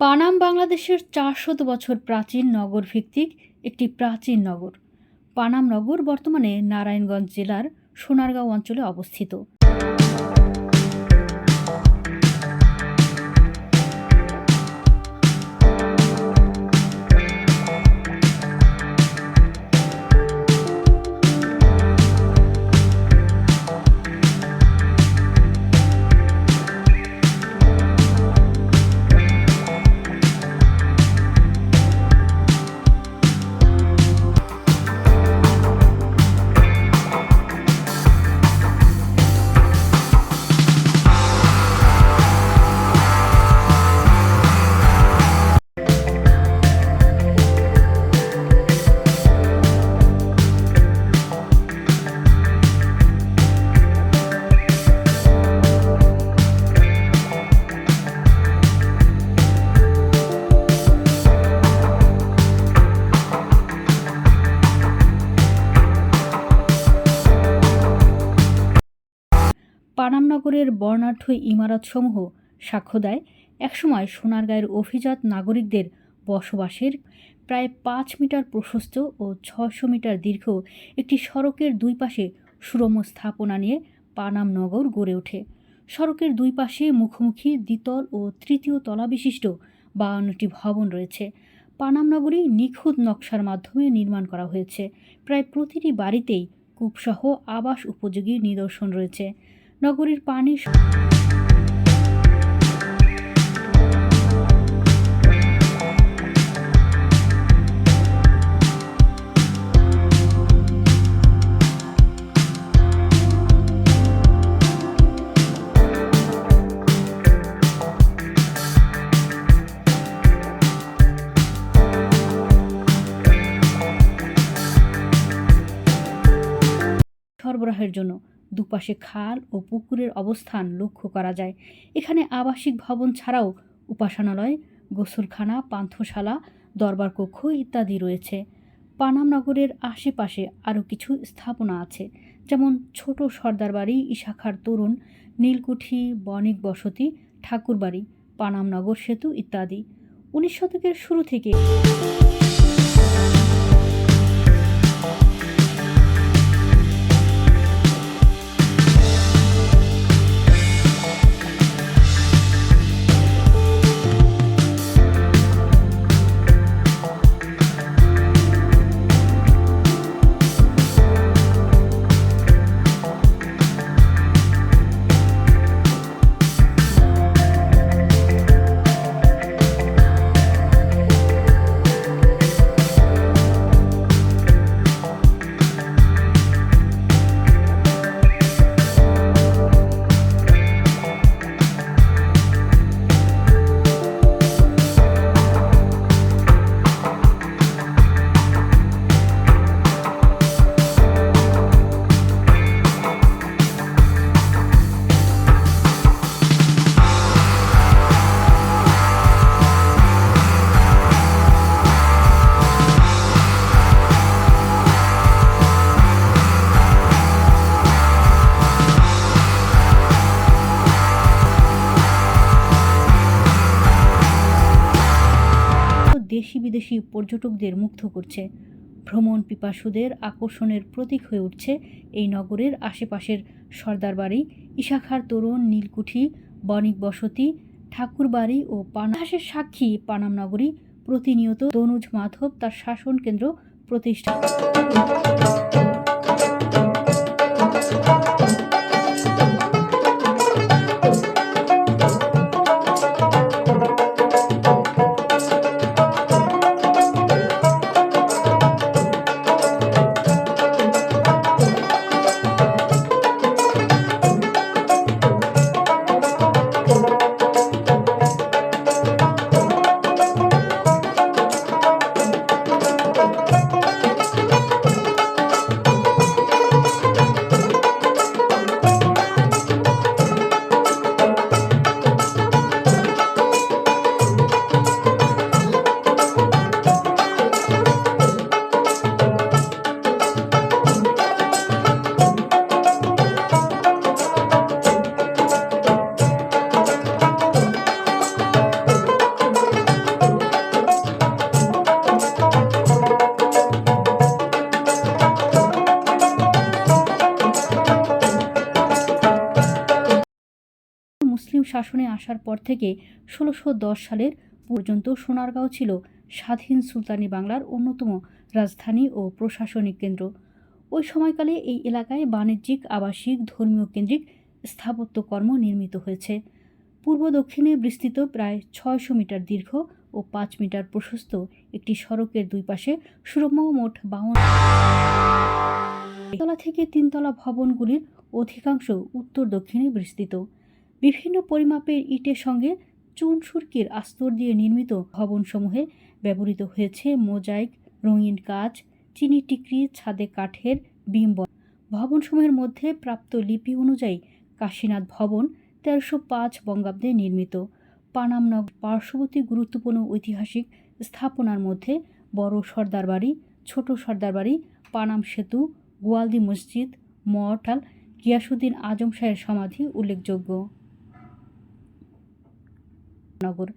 পানাম বাংলাদেশের চারশত বছর প্রাচীন নগর ভিত্তিক একটি প্রাচীন নগর। পানাম নগর বর্তমানে নারায়ণগঞ্জ জেলার সোনারগাঁও অঞ্চলে অবস্থিত। পানাম নগরের বর্ণাঢ্য ইমারতসমূহ সাক্ষ্য দেয়। একসময় সোনারগাঁয়ের অভিজাত নাগরিকদের বসবাসের প্রায় পাঁচ মিটার প্রশস্ত ও ছশো মিটার দীর্ঘ একটি সড়কের দুই পাশে সুরম স্থাপনা নিয়ে পানাম নগর গড়ে ওঠে। সড়কের দুই পাশে মুখোমুখি দ্বিতল ও তৃতীয় তলা বিশিষ্ট বাউন্নটি ভবন রয়েছে। পানাম নগরী নিখুঁত নকশার মাধ্যমে নির্মাণ করা হয়েছে। প্রায় প্রতিটি বাড়িতেই কূপসহ আবাস উপযোগী নিদর্শন রয়েছে। নগরীর পানি সরবরাহের জন্য দুপাশে খাল ও পুকুরের অবস্থান লক্ষ্য করা যায়। এখানে আবাসিক ভবন ছাড়াও উপাসনালয়, গোসলখানা, পান্থশালা, দরবার কক্ষ ইত্যাদি রয়েছে। পানাম নগরের আশেপাশে আরও কিছু স্থাপনা আছে, যেমন ছোট সর্দার বাড়ি, ইশাখার তরুণ, নীলকুঠি, বণিক বসতি, ঠাকুরবাড়ি, পানামনগর সেতু ইত্যাদি। উনিশ শতকের শুরু থেকে বিদেশি পর্যটকদের মুগ্ধ করছে। ভ্রমণ পিপাসুদের আকর্ষণের প্রতীক হয়ে উঠছে এই নগরের আশেপাশের সর্দারবাড়ি, ইশাখার তরুণ, নীলকুঠি, বণিক বসতি, ঠাকুরবাড়ি ও পানাহাসের সাক্ষী পানাম নগরী প্রতিনিয়ত তনুজ মাধব তার শাসন কেন্দ্র প্রতিষ্ঠা শাসনে আসার পর থেকে ষোলোশো দশ সালের পর্যন্ত সোনারগাঁও ছিল স্বাধীন সুলতানি বাংলার অন্যতম রাজধানী ও প্রশাসনিক কেন্দ্র। ওই সময়কালে এই এলাকায় বাণিজ্যিক, আবাসিক, ধর্মীয় কেন্দ্রিক স্থাপত্যকর্ম নির্মিত হয়েছে। পূর্ব দক্ষিণে বিস্তৃত প্রায় ছয়শো মিটার দীর্ঘ ও পাঁচ মিটার প্রশস্ত একটি সড়কের দুই পাশে সুরম্য মোট বাউন্ন তলা থেকে তিনতলা ভবনগুলির অধিকাংশ উত্তর দক্ষিণে বিস্তৃত। বিভিন্ন পরিমাপের ইটের সঙ্গে চুন সুরকির আস্তর দিয়ে নির্মিত ভবনসমূহে ব্যবহৃত হয়েছে মোজাইক, রঙিন কাজ চিনি টিকরি, ছাদে কাঠের বিম ব- ভবনসমূহের মধ্যে প্রাপ্ত লিপি অনুযায়ী কাশীনাথ ভবন তেরোশো পাঁচ বঙ্গাব্দে নির্মিত। পানামনগ পার্শ্ববর্তী গুরুত্বপূর্ণ ঐতিহাসিক স্থাপনার মধ্যে বড় সর্দার বাড়ি, ছোট সর্দার বাড়ি, পানাম সেতু, গোয়ালদি মসজিদ মঠাল গিয়াসুদ্দিন আজম শাহের সমাধি উল্লেখযোগ্য। নগর